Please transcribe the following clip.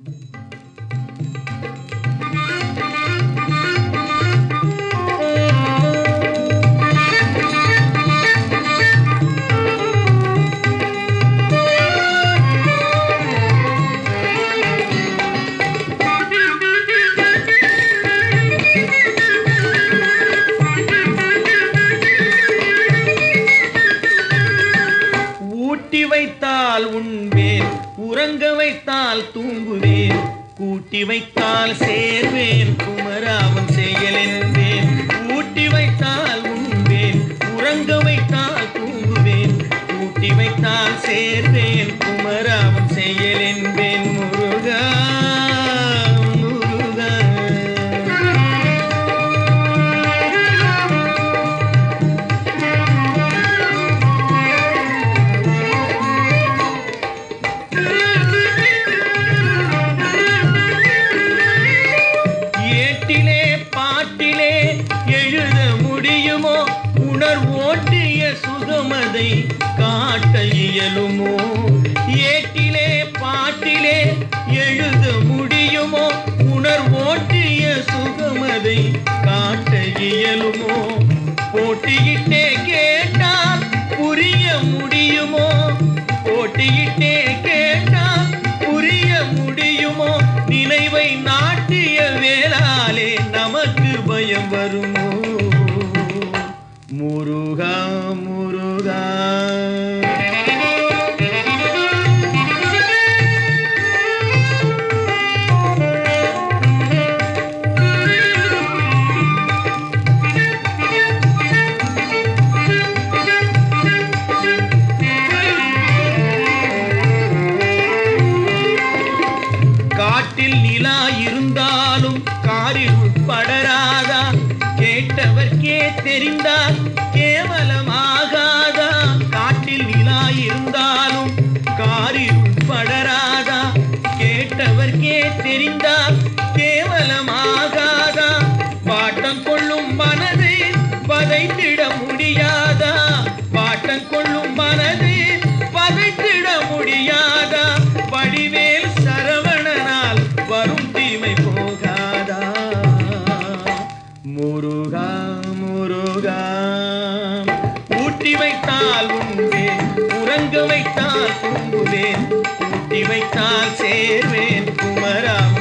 ஊட்டி வைத்தால் உண்பேன் உறங்க வைத்தால் தூங்குவேன். கூட்டி வைத்தால் சேர்வேன் குமராவன் செயல் என்பேன் ஊட்டி வைத்தால் உண்பேன் உறங்க வைத்தால் தூங்குவேன். கூட்டி வைத்தால் சேர்வேன் குமராவன் செயல் என்பேன் உணர்வோட்டிய சுகமதை காட்ட இயலுமோ ஏட்டிலே பாட்டிலே எழுத முடியுமோ? உணர்வோட்டிய சுகமதை காட்ட இயலுமோ போட்டியிட்டே கேட்டால் புரிய முடியுமோ? போட்டியிட்டே கேட்டால் புரிய முடியுமோ? நினைவை நாட்டிய வேளாலே நமக்கு பயம் வருமோ? முருகா முருகா. காட்டில் நிலா இருந்தாலும் காரில் படராதா? கேட்டவர்க்கே தெரிந்தால் கேவலமாகாதா? காட்டில் நிலா இருந்தாலும் காரில் படராதா? கேட்டவர்க்கே தெரிந்தால் முருகா முருகா. ஊட்டி வைத்தால் உண்பேன் உறங்க வைத்தால் தூங்குவேன் ஊட்டி வைத்தால் சேர்வேன் குமராம்